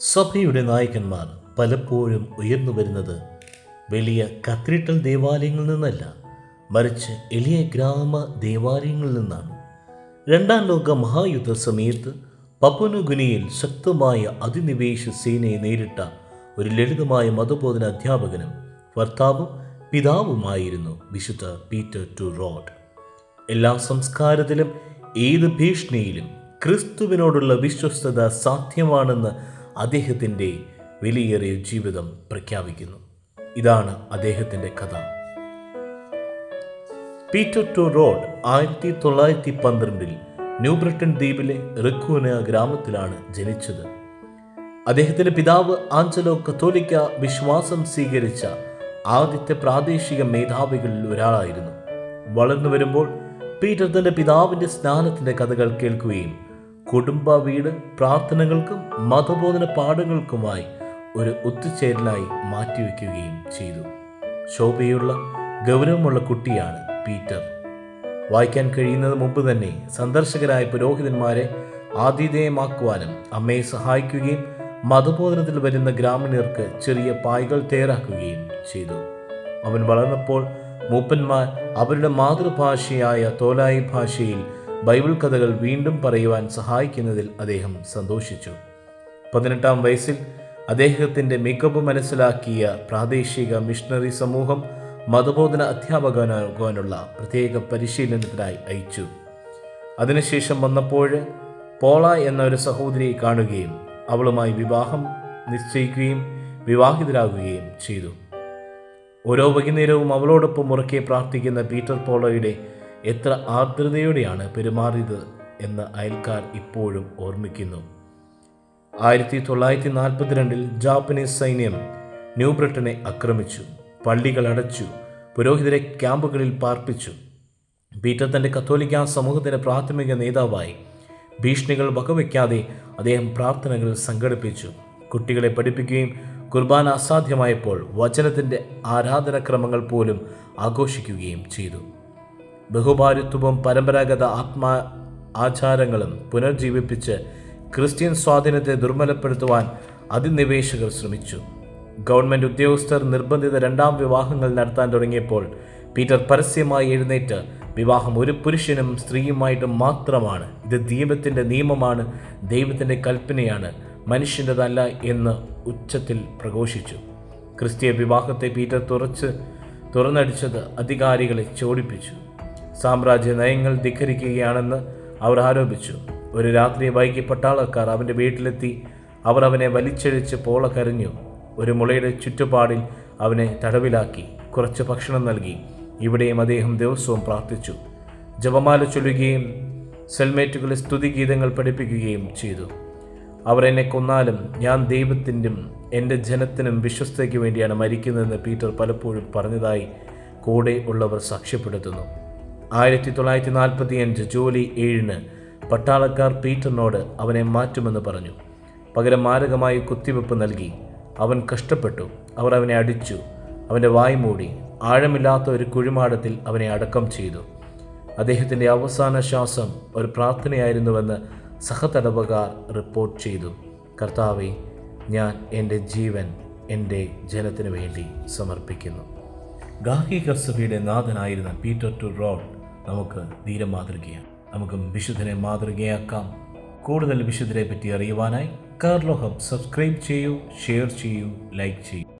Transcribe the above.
സഭയുടെ നായകന്മാർ പലപ്പോഴും ഉയർന്നു വരുന്നത് വലിയ കത്തീഡ്രൽ ദേവാലയങ്ങളിൽ നിന്നല്ല മറിച്ച് എളിയ ഗ്രാമ ദേവാലയങ്ങളിൽ നിന്നാണ്. രണ്ടാം ലോക മഹായുദ്ധ സമയത്ത് പപ്പനുഗുനിയിൽ ശക്തമായ അധിനിവേശ സേനയെ നേരിട്ട ഒരു ലളിതമായ മതബോധന അധ്യാപകനും ഭർത്താവും പിതാവുമായിരുന്നു വിശുദ്ധ പീറ്റർ ടു റോഡ്. എല്ലാ സംസ്കാരത്തിലും ഏത് ഭീഷണിയിലും ക്രിസ്തുവിനോടുള്ള വിശ്വസ്തത സാധ്യമാണെന്ന് അദ്ദേഹത്തിന്റെ വിലയേറിയ ജീവിതം പ്രഖ്യാപിക്കുന്നു. ഇതാണ് അദ്ദേഹത്തിന്റെ കഥ. പീറ്റർ ടു റോഡ് ആയിരത്തി തൊള്ളായിരത്തി പന്ത്രണ്ടിൽ ന്യൂ ബ്രിട്ടൻ ദ്വീപിലെ റിക്കൂന ഗ്രാമത്തിലാണ് ജനിച്ചത്. അദ്ദേഹത്തിന്റെ പിതാവ് ആഞ്ചലോ കത്തോലിക്ക വിശ്വാസം സ്വീകരിച്ച ആദ്യത്തെ പ്രാദേശിക മേധാവികളിൽ ഒരാളായിരുന്നു. വളർന്നു വരുമ്പോൾ പീറ്റർ തന്റെ പിതാവിന്റെ സ്നാനത്തിന്റെ കഥകൾ കേൾക്കുകയും കുടുംബ വീട് പ്രാർത്ഥനകൾക്കും മതബോധന പാഠങ്ങൾക്കുമായി ഒരു ഒത്തുചേരലായി മാറ്റിവെക്കുകയും ചെയ്തു. ശോഭയുള്ള ഗൗരവമുള്ള കുട്ടിയാണ് പീറ്റർ. വായിക്കാൻ കഴിയുന്നത് മുമ്പ് തന്നെ സന്ദർശകരായ പുരോഹിതന്മാരെ ആതിഥേയമാക്കുവാനും അമ്മയെ സഹായിക്കുകയും മതബോധനത്തിൽ വരുന്ന ഗ്രാമീണർക്ക് ചെറിയ പായ്കൾ തയ്യാറാക്കുകയും ചെയ്തു. അവൻ വളർന്നപ്പോൾ മൂപ്പന്മാർ അവരുടെ മാതൃഭാഷയായ തോലായി ഭാഷയിൽ ബൈബിൾ കഥകൾ വീണ്ടും പറയുവാൻ സഹായിക്കുന്നതിൽ അദ്ദേഹം സന്തോഷിച്ചു. പതിനെട്ടാം വയസ്സിൽ അദ്ദേഹത്തിന്റെ മികവ് മനസ്സിലാക്കിയ പ്രാദേശിക മിഷണറി സമൂഹം മതബോധന അധ്യാപകനാകാനുള്ള പ്രത്യേക പരിശീലനത്തിനായി അയച്ചു. അതിനുശേഷം വന്നപ്പോൾ പോള എന്ന ഒരു സഹോദരിയെ കാണുകയും അവളുമായി വിവാഹം നിശ്ചയിക്കുകയും വിവാഹിതരാകുകയും ചെയ്തു. ഓരോ വൈകുന്നേരവും അവളോടൊപ്പം ഉറക്കെ പ്രാർത്ഥിക്കുന്ന പീറ്റർ പോളോയുടെ എത്ര ആർദ്രതയോടെയാണ് പെരുമാറിയത് എന്ന് അയൽക്കാർ ഇപ്പോഴും ഓർമ്മിക്കുന്നു. ആയിരത്തി തൊള്ളായിരത്തി നാൽപ്പത്തിരണ്ടിൽ ജാപ്പനീസ് സൈന്യം ന്യൂ ബ്രിട്ടനെ ആക്രമിച്ചു. പള്ളികൾ അടച്ചു. പുരോഹിതരെ ക്യാമ്പുകളിൽ പാർപ്പിച്ചു. പീറ്റർ തന്റെ കത്തോലിക്ക സമൂഹത്തിന്റെ പ്രാഥമിക നേതാവായി. ഭീഷണികൾ വകവയ്ക്കാതെ അദ്ദേഹം പ്രാർത്ഥനകൾ സംഘടിപ്പിച്ചു. കുട്ടികളെ പഠിപ്പിക്കുകയും കുർബാന അസാധ്യമായപ്പോൾ വചനത്തിന്റെ ആരാധനക്രമങ്ങൾ പോലും ആഘോഷിക്കുകയും ചെയ്തു. ബഹുഭാരിത്വവും പരമ്പരാഗത ആത്മാ ആചാരങ്ങളും പുനർജീവിപ്പിച്ച് ക്രിസ്ത്യൻ സ്വാധീനത്തെ ദുർബലപ്പെടുത്തുവാൻ അതിനിവേശകർ ശ്രമിച്ചു. ഗവൺമെന്റ് ഉദ്യോഗസ്ഥർ നിർബന്ധിത രണ്ടാം വിവാഹങ്ങൾ നടത്താൻ തുടങ്ങിയപ്പോൾ പീറ്റർ പരസ്യമായി എഴുന്നേറ്റ് വിവാഹം ഒരു പുരുഷനും സ്ത്രീയുമായിട്ട് മാത്രമാണ്. ഇത് ദൈവത്തിന്റെ നിയമമാണ് ദൈവത്തിന്റെ കൽപ്പനയാണ് മനുഷ്യന്റെതല്ല എന്ന് ഉച്ചത്തിൽ പ്രഘോഷിച്ചു. ക്രിസ്തീയ വിവാഹത്തെ പീറ്റർ തുറച്ച് തുറന്നടിച്ചത് അധികാരികളെ ചോടിപ്പിച്ചു. സാമ്രാജ്യ നയങ്ങൾ ധിഖരിക്കുകയാണെന്ന് അവർ ആരോപിച്ചു. ഒരു രാത്രി വൈകി പട്ടാളക്കാർ അവന്റെ വീട്ടിലെത്തി. അവർ അവനെ വലിച്ചഴിച്ച് പോള കരഞ്ഞു. ഒരു മുളയുടെ ചുറ്റുപാടിൽ അവനെ തടവിലാക്കി. കുറച്ച് ഭക്ഷണം നൽകി. ഇവിടെയും അദ്ദേഹം ദിവസവും പ്രാർത്ഥിച്ചു. ജപമാല ചൊല്ലുകയും സെൽമേറ്റുകളെ സ്തുതിഗീതങ്ങൾ പഠിപ്പിക്കുകയും ചെയ്തു. അവർ എന്നെ കൊന്നാലും ഞാൻ ദൈവത്തിന്റെയും എന്റെ ജനത്തിനും വിശ്വസ്തയ്ക്ക് വേണ്ടിയാണ് മരിക്കുന്നതെന്ന് പീറ്റർ പലപ്പോഴും പറഞ്ഞതായി കൂടെ ഉള്ളവർ സാക്ഷ്യപ്പെടുത്തുന്നു. ആയിരത്തി തൊള്ളായിരത്തി നാൽപ്പത്തി അഞ്ച് ജൂലൈ ഏഴിന് പട്ടാളക്കാർ പീറ്ററിനോട് അവനെ മാറ്റുമെന്ന് പറഞ്ഞു. പകരം മാരകമായി കുത്തിവെപ്പ് നൽകി. അവൻ കഷ്ടപ്പെട്ടു. അവർ അവനെ അടിച്ചു. അവന്റെ വായ് മൂടി. ആഴമില്ലാത്ത ഒരു കുഴിമാടത്തിൽ അവനെ അടക്കം ചെയ്തു. അദ്ദേഹത്തിന്റെ അവസാന ശ്വാസം ഒരു പ്രാർത്ഥനയായിരുന്നുവെന്ന് സഹതടവുകാർ റിപ്പോർട്ട് ചെയ്തു. കർത്താവെ ഞാൻ എന്റെ ജീവൻ എന്റെ ജനത്തിനു വേണ്ടി സമർപ്പിക്കുന്നു. ഗാർഹിക സഭയുടെ നാഥനായിരുന്ന പീറ്റർ ടു റോഡ് നമുക്ക് ധീര മാതൃകയാണ് നമുക്ക് വിശുദ്ധനെ മാതൃകയാക്കാം. കൂടുതൽ വിശുദ്ധരെ പറ്റി അറിയുവാനായി കാർലോ ഹബ് സബ്സ്ക്രൈബ് ചെയ്യൂ ഷെയർ ചെയ്യൂ ലൈക്ക് ചെയ്യൂ.